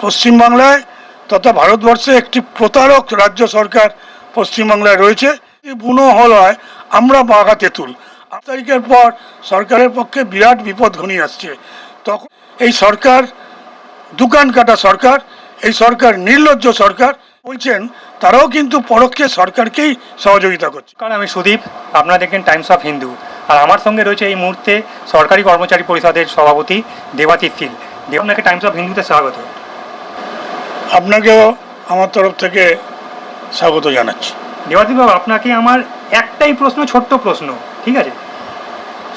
পশ্চিমবাংলায় তথা ভারতবর্ষে একটি প্রতারক রাজ্য সরকার পশ্চিমবাংলায় রয়েছে। এই বুনো হল হয় আমরা বাঘা তেঁতুল। আট তারিখের পর সরকারের পক্ষে বিরাট বিপদ ঘনিয়ে আসছে। তখন এই সরকার, দোকান কাটা সরকার, এই সরকার নির্লজ্জ সরকার বলছেন, তারাও কিন্তু পরোক্ষে সরকারকেই সহযোগিতা করছে। কারণ আমি সুদীপ। আপনারা দেখেন টাইমস অফ হিন্দু। আর আমার সঙ্গে রয়েছে এই মুহূর্তে সরকারি কর্মচারী পরিষদের সভাপতি দেবাতীত শীল দেব আপনাকে টাইমস অফ হিন্দুতে স্বাগত। আপনাকেও আমার তরফ থেকে স্বাগত জানাচ্ছি। দেবাতীত বাবু আপনাকে আমার একটাই প্রশ্ন ছোট্ট প্রশ্ন ঠিক আছে?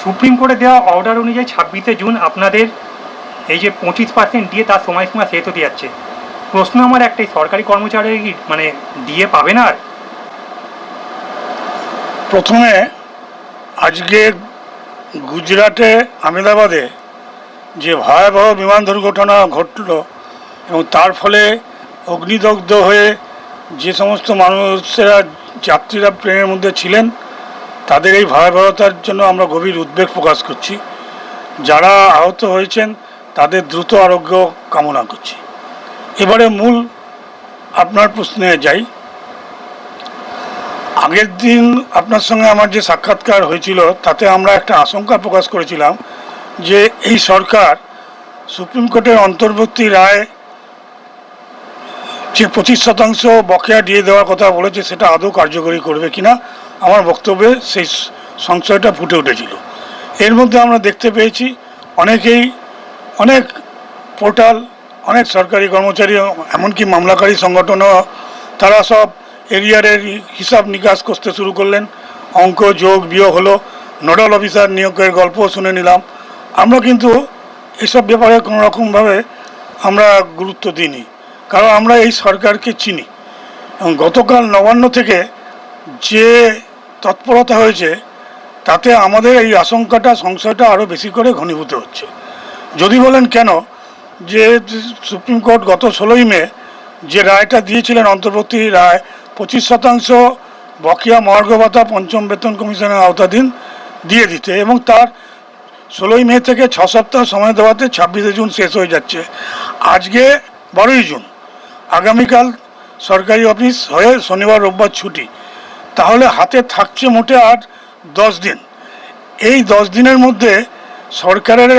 সুপ্রিম কোর্টে দেওয়া অর্ডার অনুযায়ী ছাব্বিশে জুন আপনাদের এই যে পঁচিশ পার্সেন্ট দিয়ে তার সময়সীমা শেষ হতে যাচ্ছে। প্রশ্ন আমার একটাই সরকারি কর্মচারী কি মানে দিয়ে পাবে না আর? প্রথমে আজকে গুজরাটে আহমেদাবাদে যে ভয়াবহ বিমান দুর্ঘটনা ঘটল এবং তার ফলে অগ্নিদগ্ধ হয়ে যে সমস্ত মানুষেরা, যাত্রীরা প্লেনের মধ্যে ছিলেন, তাদের এই ভয়াবহতার জন্য আমরা গভীর উদ্বেগ প্রকাশ করছি। যারা আহত হয়েছেন, তাদের দ্রুত আরোগ্য কামনা করছি। এবারে মূল আপনার প্রশ্নে যাই। আগের দিন আপনার সঙ্গে আমার যে সাক্ষাৎকার হয়েছিল, তাতে আমরা একটা আশঙ্কা প্রকাশ করেছিলাম যে এই সরকার সুপ্রিম কোর্টের অন্তর্বর্তী রায় যে পঁচিশ শতাংশ বকেয়া দিয়ে দেওয়ার কথা বলেছে, সেটা আদৌ কার্যকরী করবে কিনা, আমার বক্তব্যে সেই সংশয়টা ফুটে উঠেছিল। এর মধ্যে আমরা দেখতে পেয়েছি, অনেকেই, অনেক পোর্টাল, অনেক সরকারি কর্মচারী, এমনকি মামলাকারী সংগঠনও, তারা সব এরিয়ারের হিসাব নিকাশ করতে শুরু করলেন। অঙ্ক, যোগ, বিয়োগ হলো, নোডাল অফিসার নিয়োগের গল্প শুনে নিলাম। আমরা কিন্তু এসব ব্যাপারে কোনো রকমভাবে আমরা গুরুত্ব দিইনি। কারণ আমরা এই সরকারকে চিনি। এবং গতকাল নবান্ন থেকে যে তৎপরতা হয়েছে, তাতে আমাদের এই আশঙ্কাটা, সংশয়টা আরও বেশি করে ঘনীভূত হচ্ছে। যদি বলেন কেন, যে সুপ্রিম কোর্ট গত ষোলোই মে যে রায়টা দিয়েছিলেন অন্তর্বর্তী রায়, পঁচিশ শতাংশ বকেয়া মহার্ঘ ভাতা পঞ্চম বেতন কমিশনের আওতাধীন দিয়ে দিতে এবং তার ষোলোই মে থেকে ছ সপ্তাহ সময় দেওয়াতে ছাব্বিশে জুন শেষ হয়ে যাচ্ছে। আজকে বারোই জুন। আগামীকাল সরকারি অফিস হয়ে শনিবার, রোববার ছুটি। তাহলে হাতে থাকছে মোটে আর দশ দিন। এই দশ দিনের মধ্যে সরকারের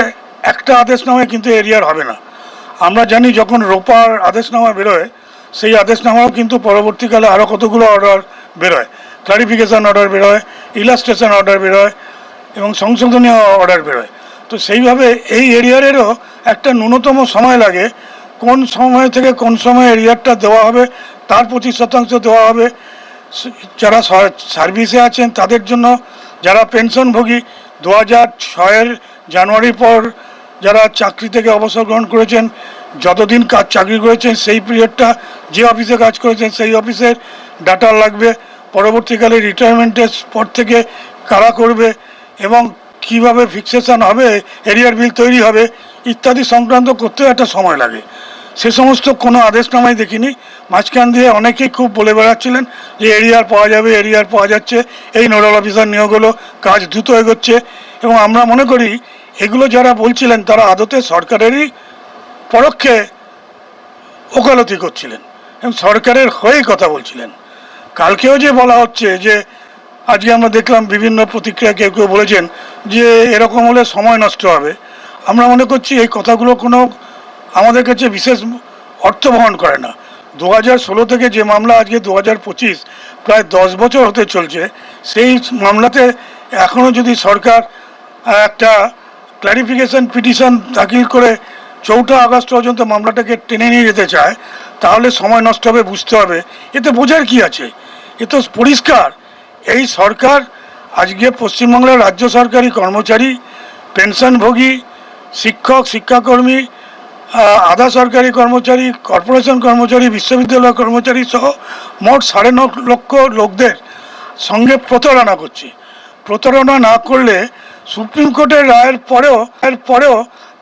একটা আদেশনামায় কিন্তু এরিয়ার হবে না। আমরা জানি যখন রোপার আদেশনামা বেরোয়, সেই আদেশনামাও কিন্তু পরবর্তীকালে আরও কতগুলো অর্ডার বেরোয়। ক্লারিফিকেশান অর্ডার বেরোয় ইলাস্ট্রেশন অর্ডার বেরোয় এবং সংশোধনীয় অর্ডার বেরোয়। তো সেইভাবে এই এরিয়ারেরও একটা ন্যূনতম সময় লাগে কোন সময় থেকে কোন সময় এরিয়ারটা দেওয়া হবে, তার পঁচিশ শতাংশ দেওয়া হবে। যারা সার্ভিসে আছেন, তাদের জন্য যারা পেনশনভোগী দু হাজার ছয়ের জানুয়ারির পর যারা চাকরি থেকে অবসর গ্রহণ করেছেন, যতদিন কাজ চাকরি করেছেন, সেই পিরিয়ডটা যে অফিসে কাজ করেছেন, সেই অফিসের ডাটা লাগবে। পরবর্তীকালে রিটায়ারমেন্টের পর থেকে কারা করবে এবং কীভাবে ফিক্সেশন হবে, এরিয়ার বিল তৈরি হবে ইত্যাদি সংক্রান্ত করতেও একটা সময় লাগে। সে সমস্ত কোনো আদেশনামাই দেখিনি। মাঝখান দিয়ে অনেকেই খুব বলে বেড়াচ্ছিলেন যে, এরিয়ার পাওয়া যাবে, এরিয়ার পাওয়া যাচ্ছে, এই নোডাল অফিসার নিয়োগ হলো, কাজ দ্রুত এগোচ্ছে। এবং আমরা মনে করি, এগুলো যারা বলছিলেন, তারা আদতে সরকারেরই পরোক্ষে ওকালতি করছিলেন। এবং সরকারের হয়েই কথা বলছিলেন। কালকেও যে বলা হচ্ছে যে, আজকে আমরা দেখলাম বিভিন্ন প্রতিক্রিয়া কেউ কেউ বলেছেন যে, এরকম হলে সময় নষ্ট হবে। আমরা মনে করছি এই কথাগুলো কোনো আমাদের কাছে বিশেষ অর্থ বহন করে না। দু হাজার ষোলো থেকে যে মামলা আজকে দু হাজার পঁচিশ প্রায় দশ বছর হতে চলছে, সেই মামলাতে এখনও যদি সরকার একটা ক্লারিফিকেশন পিটিশন দাখিল করে চৌঠা আগস্ট পর্যন্ত মামলাটাকে টেনে নিয়ে যেতে চায়, তাহলে সময় নষ্ট হবে, বুঝতে হবে। এতে বোঝার কি আছে? এ তো পরিষ্কার। এই সরকার আজকে পশ্চিমবাংলার রাজ্য সরকারি কর্মচারী, পেনশনভোগী শিক্ষক, শিক্ষাকর্মী আধা সরকারি কর্মচারী, কর্পোরেশন কর্মচারী, বিশ্ববিদ্যালয় কর্মচারী সহ মোট সাড়ে ন লক্ষ লোকদের সঙ্গে প্রতারণা করছে। প্রতারণা না করলে সুপ্রিম কোর্টের রায়ের পরেও এর পরেও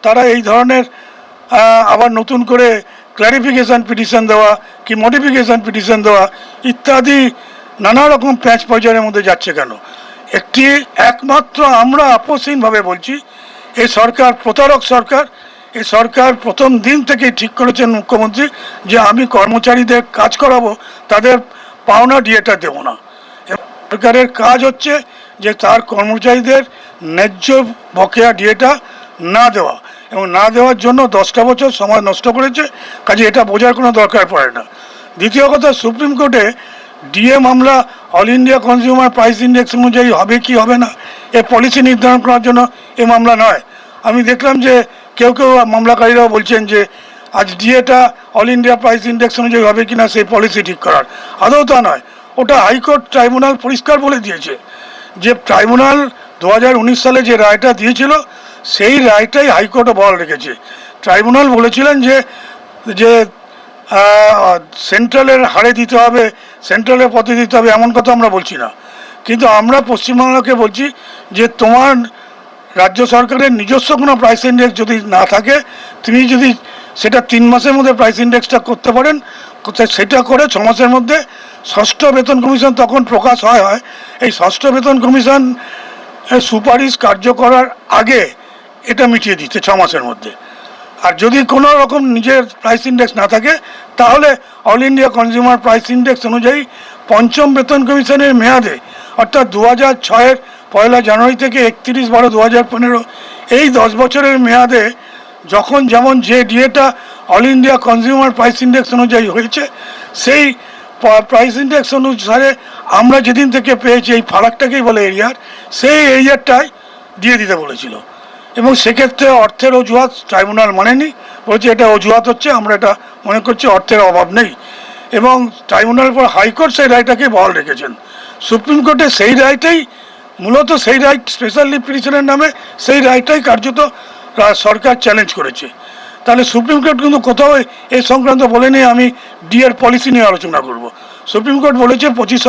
তারা এই ধরনের আবার নতুন করে ক্ল্যারিফিকেশন পিটিশন দেওয়া কি মডিফিকেশন পিটিশন দেওয়া ইত্যাদি নানা রকম প্যাঁচ পর্যায়ের মধ্যে যাচ্ছে কেন? একটি একমাত্র আমরা আপসহীনভাবে বলছি এই সরকার, প্রতারক সরকার, এই সরকার প্রথম দিন থেকেই ঠিক করেছেন মুখ্যমন্ত্রী যে আমি কর্মচারীদের কাজ করাবো, তাদের পাওনা ডিএটা দেবো না। সরকারের কাজ হচ্ছে যে তার কর্মচারীদের ন্যায্য বকেয়া ডিএটা না দেওয়া এবং না দেওয়ার জন্য দশটা বছর সময় নষ্ট করেছে, কাজে এটা বোঝার কোনো দরকার পড়ে না। দ্বিতীয় কথা, সুপ্রিম কোর্টে ডিএ মামলা, all India consumer price index অনুযায়ী হবে কি হবে না এ পলিসি নির্ধারণ করার জন্য এ মামলা নয়। আমি দেখলাম যে কেউ কেউ মামলাকারীরাও বলছেন যে আজ ডিএটা অল ইন্ডিয়া প্রাইস ইন্ডেক্স অনুযায়ী হবে কিনা সেই পলিসি ঠিক করার। আদৌ তা নয়। ওটা হাইকোর্ট ট্রাইব্যুনাল পরিষ্কার বলে দিয়েছে যে ট্রাইব্যুনাল দু হাজার উনিশ সালে যে রায়টা দিয়েছিল, সেই রায়টাই হাইকোর্টও বহাল রেখেছে। ট্রাইব্যুনাল বলেছিলেন যে যে সেন্ট্রালের হারে দিতে হবে, সেন্ট্রালের পথে দিতে হবে, এমন কথা আমরা বলছি না। কিন্তু আমরা পশ্চিমবাংলাকে বলছি যে তোমার রাজ্য সরকারের নিজস্ব কোনো প্রাইস ইন্ডেক্স যদি না থাকে, তিনি যদি সেটা তিন মাসের মধ্যে প্রাইস ইন্ডেক্সটা করতে পারেন সেটা করে ছ মাসের মধ্যে ষষ্ঠ বেতন কমিশন তখন প্রকাশ হয় হয়। এই ষষ্ঠ বেতন কমিশন সুপারিশ কার্য করার আগে এটা মিটিয়ে দিচ্ছে ছ মাসের মধ্যে। আর যদি কোনো রকম নিজের প্রাইস ইন্ডেক্স না থাকে, তাহলে all India consumer price index অনুযায়ী পঞ্চম বেতন কমিশনের মেয়াদে অর্থাৎ দু হাজার ছয়ের পয়লা জানুয়ারি থেকে একত্রিশ বারো দু হাজার পনেরো, এই দশ বছরের মেয়াদে যখন যেমন যে ডিএটা all India consumer price index অনুযায়ী হয়েছে, সেই প্রাইস ইন্ডেক্স অনুসারে আমরা যেদিন থেকে পেয়েছি এই ফারাকটাকেই বলে এরিয়ার সেই এরিয়ারটাই দিয়ে দিতে বলেছিল। এবং সেক্ষেত্রে অর্থের অজুহাত ট্রাইব্যুনাল মানেনি, বলছে এটা অজুহাত হচ্ছে, আমরা এটা মনে করছি অর্থের অভাব নেই। এবং ট্রাইব্যুনাল পর হাইকোর্ট সেই রায়টাকে বহাল রেখেছেন। সুপ্রিম কোর্টে সেই রায়টাই, মূলত সেই রাইট স্পেশালি পিটিশনের নামে সেই রায়টাই কার্যত সরকার চ্যালেঞ্জ করেছে। তাহলে সুপ্রিম কোর্ট কিন্তু কোথাও এই- সংক্রান্ত বলে বলেনি আমি ডিএর পলিসি নিয়ে আলোচনা করব। সুপ্রিম কোর্ট বলেছে পঁচিশ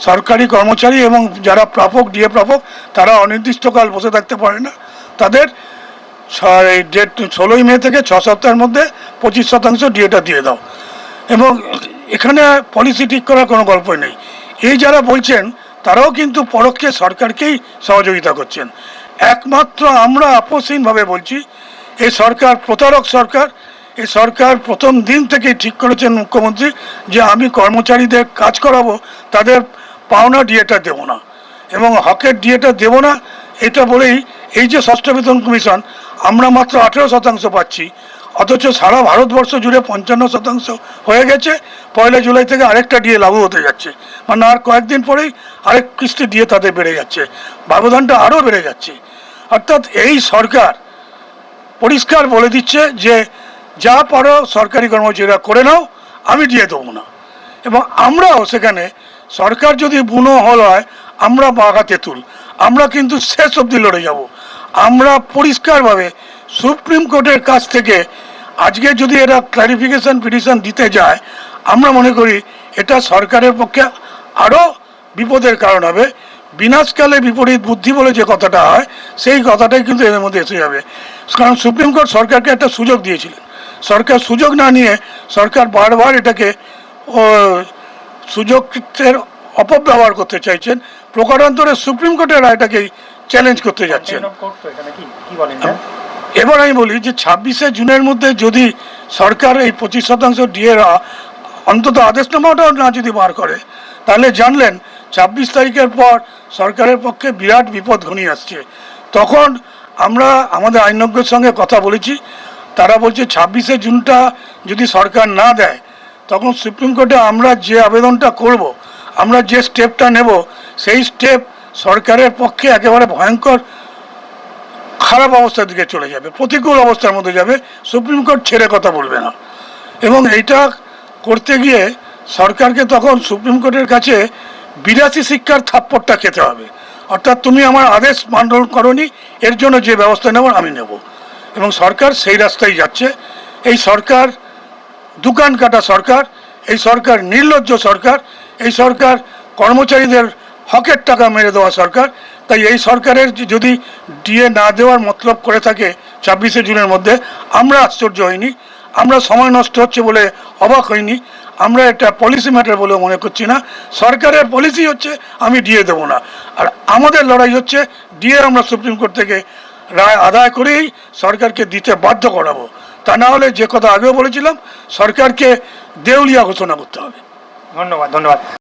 সরকারি কর্মচারী এবং যারা প্রাপক ডিএ প্রাপক, তারা অনির্দিষ্টকাল বসে থাকতে পারে না। তাদের ডেট ষোলোই মে থেকে ছ সপ্তাহের মধ্যে পঁচিশ শতাংশ ডিএটা দিয়ে দাও। এবং এখানে পলিসি ঠিক করার কোনো গল্পই নেই। এই যারা বলছেন, তারাও কিন্তু পরোক্ষে সরকারকেই সহযোগিতা করছেন। একমাত্র আমরা আপোষহীনভাবে বলছি, এই সরকার প্রতারক সরকার, এই সরকার প্রথম দিন থেকেই ঠিক করেছেন মুখ্যমন্ত্রী যে আমি কর্মচারীদের কাজ করাবো, তাদের পাওনা ডিএটা দেবো না। এবং হকের ডিএটা দেবো না, এটা বলেই এই যে ষষ্ঠ বেতন কমিশন, আমরা মাত্র আঠেরো শতাংশ পাচ্ছি। অথচ সারা ভারতবর্ষ জুড়ে পঞ্চান্ন শতাংশ হয়ে গেছে। পয়লা জুলাই থেকে আরেকটা ডিএ লাগু হতে যাচ্ছে। মানে আর কয়েকদিন পরেই আরেক কিস্তি দিয়ে তাদের বেড়ে যাচ্ছে। ব্যবধানটা আরও বেড়ে যাচ্ছে। অর্থাৎ এই সরকার পরিষ্কার বলে দিচ্ছে যে, যা পারো সরকারি কর্মচারীরা করে নাও, আমি দিয়ে দেবো না। এবং আমরাও সেখানে, সরকার যদি বুনো হল হয়, আমরা বাঘা তেঁতুল। আমরা কিন্তু শেষ অবধি লড়ে যাব। আমরা পরিষ্কারভাবে সুপ্রিম কোর্টের কাছ থেকে আজকে যদি এরা ক্লারিফিকেশন পিটিশন দিতে যায়, আমরা মনে করি এটা সরকারের পক্ষে আরও বিপদের কারণ হবে। বিনাশকালে বিপরীত বুদ্ধি বলে যে কথাটা হয়, সেই কথাটাই কিন্তু এদের মধ্যে এসে যাবে। কারণ সুপ্রিম কোর্ট সরকারকে একটা সুযোগ দিয়েছিলেন। সরকার সুযোগ না নিয়ে সরকার বারবার এটাকে সুযোগের অপব্যবহার করতে চাইছেন। প্রকারান্তরে সুপ্রিম কোর্টের রায়টাকেই চ্যালেঞ্জ করতে যাচ্ছেন। এবার আমি বলি যে ছাব্বিশে জুনের মধ্যে যদি সরকার এই পঁচিশ শতাংশ ডিএর অন্তত আদেশ আদেশনামাটাও না যদি বার করে তাহলে জানলেন ছাব্বিশ তারিখের পর সরকারের পক্ষে বিরাট বিপদ ঘনিয়ে আসছে। তখন আমরা আমাদের আইনজ্ঞের সঙ্গে কথা বলেছি তারা বলছে ছাব্বিশে জুনটা যদি সরকার না দেয় তখন সুপ্রিম কোর্টে আমরা যে আবেদনটা করব আমরা যে স্টেপটা নেব সেই স্টেপ সরকারের পক্ষে একেবারে ভয়ঙ্কর খারাপ অবস্থার দিকে চলে যাবে, প্রতিকূল অবস্থার মধ্যে যাবে, সুপ্রিম কোর্ট ছেড়ে কথা বলবে না। এবং এইটা করতে গিয়ে সরকারকে তখন সুপ্রিম কোর্টের কাছে বিরাশি শিক্ষার থাপ্পড়টা খেতে হবে। অর্থাৎ তুমি আমার আদেশ মান্ডল করনি, এর জন্য যে ব্যবস্থা নেওয়ার আমি নেব। এবং সরকার সেই রাস্তায় যাচ্ছে। এই সরকার দোকান কাটা সরকার, এই সরকার নির্লজ্জ সরকার, এই সরকার কর্মচারীদের হকের টাকা মেরে দেওয়া সরকার। তাই এই সরকারের যদি ডিএ না দেওয়ার মতলব করে থাকে ছাব্বিশে জুনের মধ্যে, আমরা আশ্চর্য হইনি। আমরা সময় নষ্ট হচ্ছে বলে অবাক হইনি। আমরা এটা পলিসি ম্যাটার বলে মনে করছি না। সরকারের পলিসি হচ্ছে, আমি ডিএ দেবো না। আর আমাদের লড়াই হচ্ছে, ডিএ আমরা সুপ্রিম কোর্ট থেকে রায় আদায় করেই সরকারকে দিতে বাধ্য করাবো। তা না হলে যে কথা আগেও বলেছিলাম, সরকারকে দেউলিয়া ঘোষণা করতে হবে। ধন্যবাদ ধন্যবাদ।